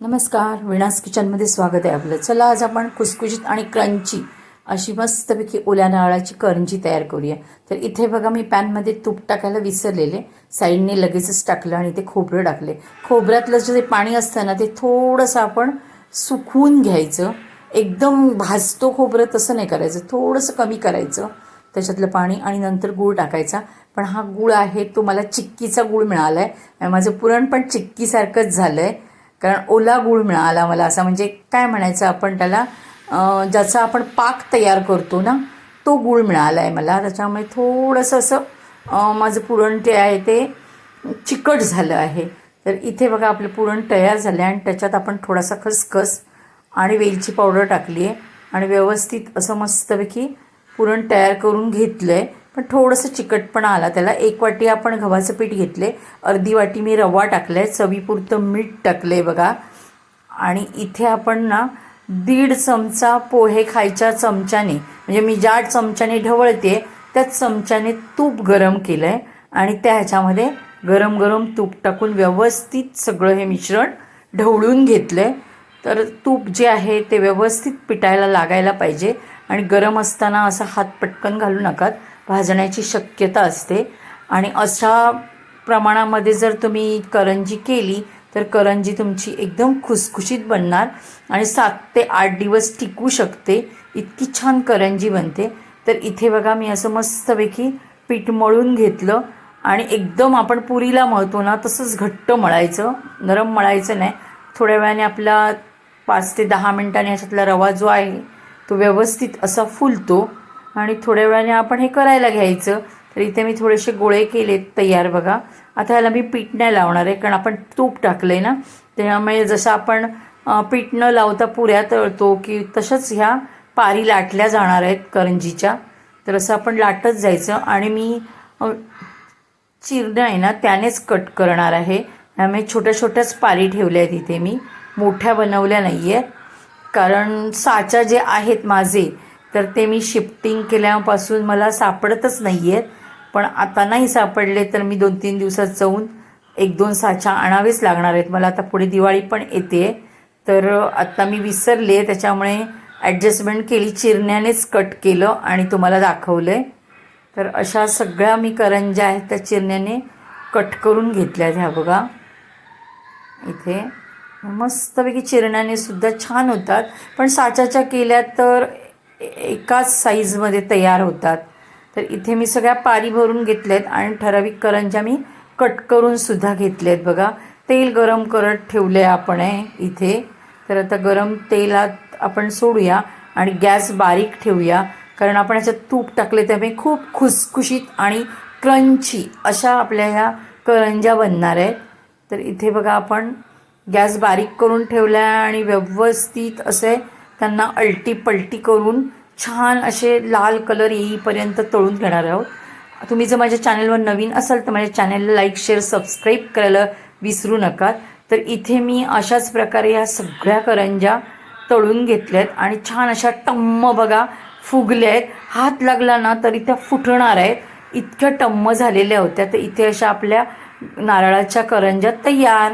नमस्कार विणास किचनमध्ये स्वागत आहे आपलं. चला आज आपण कुसकुशीत आणि क्रंची अशी मस्तपैकी ओल्या नारळाची करंजी तयार करूया. तर इथे बघा मी पॅनमध्ये तूप टाकायला विसरलेले. साईडने लगेचच टाकलं आणि ते खोबरं टाकले. खोबऱ्यातलं जे पाणी असतं ना ते थोडंसं आपण सुकवून घ्यायचं. एकदम भाजतो खोबरं तसं नाही करायचं. थोडंसं कमी करायचं त्याच्यातलं पाणी आणि नंतर गूळ टाकायचा. पण हा गूळ आहे तो मला चिक्कीचा गूळ मिळाला आहे माझं पुरण पण चिक्कीसारखंच झालं आहे कारण ओला गूळ मिळाला मला असा. म्हणजे काय म्हणायचं आपण त्याला ज्याचा आपण पाक तयार करतो ना तो गूळ मिळाला आहे मला. त्याच्यामुळे थोडंसं असं माझं पुरण जे आहे ते चिकट झालं आहे. तर इथे बघा आपलं पुरण तयार झालं आहे आणि त्याच्यात आपण थोडासा खसखस आणि वेलची पावडर टाकली आहे आणि व्यवस्थित असं मस्तपैकी पुरण तयार करून घेतलं आहे पण थोडंसं चिकटपणा आला त्याला. एक वाटी आपण गव्हाचं पीठ घेतले. अर्धी वाटी मी रवा टाकला आहे चवीपुरतं मीठ टाकलं आहे बघा. आणि इथे आपण ना दीड चमचा पोहे खायच्या चमच्याने म्हणजे मी ज्या चमच्याने ढवळते त्याच चमच्याने तूप गरम केलं आहे आणि त्या ह्याच्यामध्ये गरम गरम तूप टाकून व्यवस्थित सगळं हे मिश्रण ढवळून घेतलं आहे तर तूप जे आहे ते व्यवस्थित पिटायला लागायला पाहिजे. आणि गरम असताना असा हात पटकन घालू नकात. भाजण्याची शक्यता असते. आणि अशा प्रमाणामध्ये जर तुम्ही करंजी केली तर करंजी तुमची एकदम खुसखुशीत बनणार आणि सात ते आठ दिवस टिकू शकते. इतकी छान करंजी बनते. तर इथे बघा मी असं मस्तपैकी पीठ मळून घेतलं. आणि एकदम आपण पुरीला मळतो ना तसंच घट्ट मळायचं. नरम मळायचं नाही. थोड्या वेळाने आपला पाच ते दहा मिनिटांनी याच्यातला रवा जो आहे तो व्यवस्थित असा फुलतो. आणि थोड्या वेळाने आपण हे करायला घ्यायचं. तर इथे मी थोडेसे गोळे केलेत तयार बघा. आता ह्याला मी पीठ नाही लावणार आहे कारण आपण तूप टाकलं आहे ना. त्यामुळे जसं आपण पीठ न लावता पुऱ्या तळतो की तसंच ह्या पारी लाटल्या जाणार आहेत करंजीच्या. तर असं आपण लाटत जायचं आणि मी चिरणं आहे ना त्यानेच कट करणार आहे. त्यामुळे छोट्या छोट्याच पारी ठेवल्या आहेत इथे मी. मोठ्या बनवल्या नाही आहेत कारण साच्या जे आहेत माझे तर ते मी शिफ्टिंग केल्यापासून मला सापडतच नाही आहेत पण आता नाही सापडले तर मी दोन तीन दिवसात जाऊन एक दोन साच्या आणावेच लागणार आहेत. मला आता पुढे दिवाळी पण येते. तर आत्ता मी विसरले त्याच्यामुळे ॲडजस्टमेंट केली चिरण्यानेच कट केलं आणि तुम्हाला दाखवलं आहे तर अशा सगळ्या मी करंज्या आहेत त्या चिरण्याने कट करून घेतल्या ह्या बघा. इथे मस्तपैकी चिरण्याने सुद्धा छान होतात. पण साच्याच्या केल्या तर एकाच साईजमध्ये तयार होतात. तर इथे मी सगळ्या पारी भरून घेतल्यात आणि ठराविक करंज्या मी कट करून सुद्धा घेतल्यात बघा. तेल गरम करत ठेवले आपण आहे इथे. तर आता गरम तेलात आपण सोडूया आणि गॅस बारीक ठेवूया. कारण आपण याच्यात तूप टाकले त्यामुळे खूप खुसखुशीत आणि क्रंची अशा आपल्या ह्या करंज्या बनणार आहेत. तर इथे बघा आपण गॅस बारीक करून ठेवला आहे आणि व्यवस्थित असे त्यांना अलटी पलटी करून छान असे लाल कलर येईपर्यंत तळून घेणार आहोत. तुम्ही जर माझ्या चॅनलवर नवीन असाल तर माझ्या चॅनलला लाईक शेअर सबस्क्राईब करायला विसरू नका. तर इथे मी अशाच प्रकारे ह्या सगळ्या करंज्या तळून घेतल्यात आणि छान अशा टम्म बघा फुगल्या आहेत. हात लागला ना तरी त्या फुटणार आहेत. इतक्या टम्म झालेल्या होत्या. तर इथे अशा आपल्या नारळाच्या करंज्या तयार.